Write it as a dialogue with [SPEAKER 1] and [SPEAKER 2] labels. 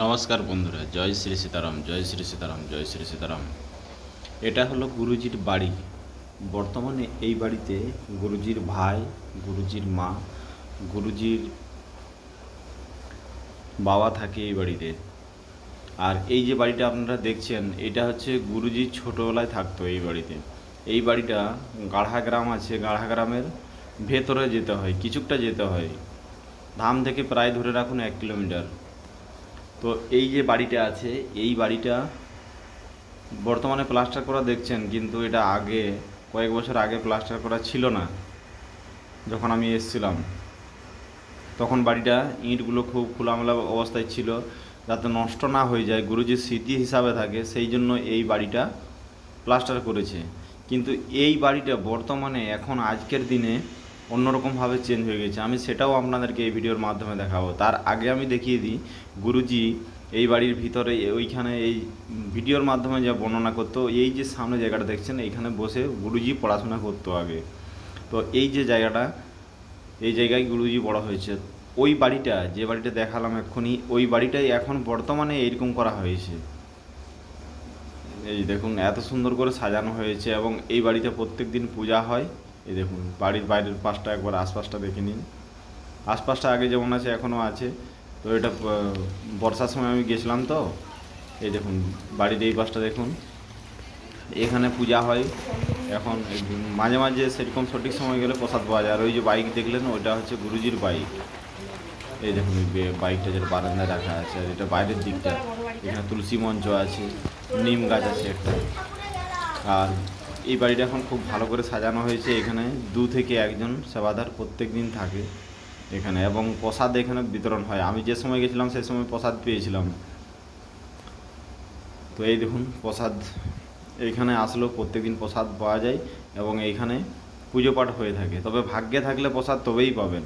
[SPEAKER 1] নমস্কার বন্ধুরা, জয় শ্রী সীতারাম, জয় শ্রী সীতারাম, জয় শ্রী সীতারাম। এটা হলো গুরুজির বাড়ি। বর্তমানে এই বাড়িতে গুরুজির ভাই, গুরুজির মা, গুরুজির বাবা থাকে এই বাড়িতে। আর এই যে বাড়িটা আপনারা দেখছেন, এটা হচ্ছে গুরুজি ছোটোবেলায় থাকতো এই বাড়িতে। এই বাড়িটা গাঢ়া গ্রাম আছে গাঢ়া গ্রামের ভেতরে যেতে হয় কিছুটা যেতে হয়। ধাম থেকে প্রায় ধরে রাখুন এক কিলোমিটার। তো এই যে বাড়িটা আছে, এই বাড়িটা বর্তমানে প্লাস্টার করা দেখছেন, কিন্তু এটা আগে, কয়েক বছর আগে প্লাস্টার করা ছিল না, যখন আমি এসেছিলাম। তখন বাড়িটা ইঁটগুলো খুব খোলামেলা অবস্থায় ছিল, যাতে নষ্ট না হয়ে যায়, গুরুজির স্মৃতি হিসাবে থাকে, সেই জন্য এই বাড়িটা প্লাস্টার করেছে। কিন্তু এই বাড়িটা বর্তমানে, এখন আজকের দিনে অন্যরকমভাবে চেঞ্জ হয়ে গেছে। আমি সেটাও আপনাদেরকে এই ভিডিওর মাধ্যমে দেখাবো। তার আগে আমি দেখিয়ে দিই, গুরুজি এই বাড়ির ভিতরে ওইখানে এই ভিডিওর মাধ্যমে যা বর্ণনা করতো, এই যে সামনে জায়গাটা দেখছেন, এইখানে বসে গুরুজি পড়াশোনা করতো আগে। তো এই যে জায়গাটা, এই জায়গায় গুরুজি বড় হয়েছে। ওই বাড়িটা, যে বাড়িটা দেখালাম এক্ষুনি, ওই বাড়িটাই এখন বর্তমানে এইরকম করা হয়েছে। এই দেখুন, এত সুন্দর করে সাজানো হয়েছে এবং এই বাড়িতে প্রত্যেক দিন পূজা হয়। এই দেখুন, বাড়ির বাইরের পাশটা একবার আশপাশটা দেখে নিন। আশপাশটা আগে যেমন আছে, এখনও আছে। তো এটা বর্ষার সময় আমি গেছিলাম তো। এই দেখুন, বাড়ির এই পাশটা দেখুন। এখানে পূজা হয়। এখন মাঝে মাঝে সেরকম সঠিক সময় গেলে প্রসাদ পাওয়া যায়। আর ওই যে বাইক দেখলেন, ওইটা হচ্ছে গুরুজির বাইক। এই দেখুন বাইকটা যেটা বারান্দায় রাখা আছে। আর এটা বাইরের দিকটা। এখানে তুলসী মঞ্চ আছে, নিম গাছ আছে একটা। আর এই বাড়িটা এখন খুব ভালো করে সাজানো হয়েছে। এখানে দু থেকে একজন সেবাদার প্রত্যেক দিন থাকে এখানে এবং প্রসাদ এখানে বিতরণ হয়। আমি যে সময় গেছিলাম, সেই সময় প্রসাদ পেয়েছিলাম। তো এই দেখুন, প্রসাদ এইখানে আসলেও প্রত্যেকদিন প্রসাদ পাওয়া যায় এবং এইখানে পুজো পাঠ হয়ে থাকে। তবে ভাগ্যে থাকলে প্রসাদ তবেই পাবেন।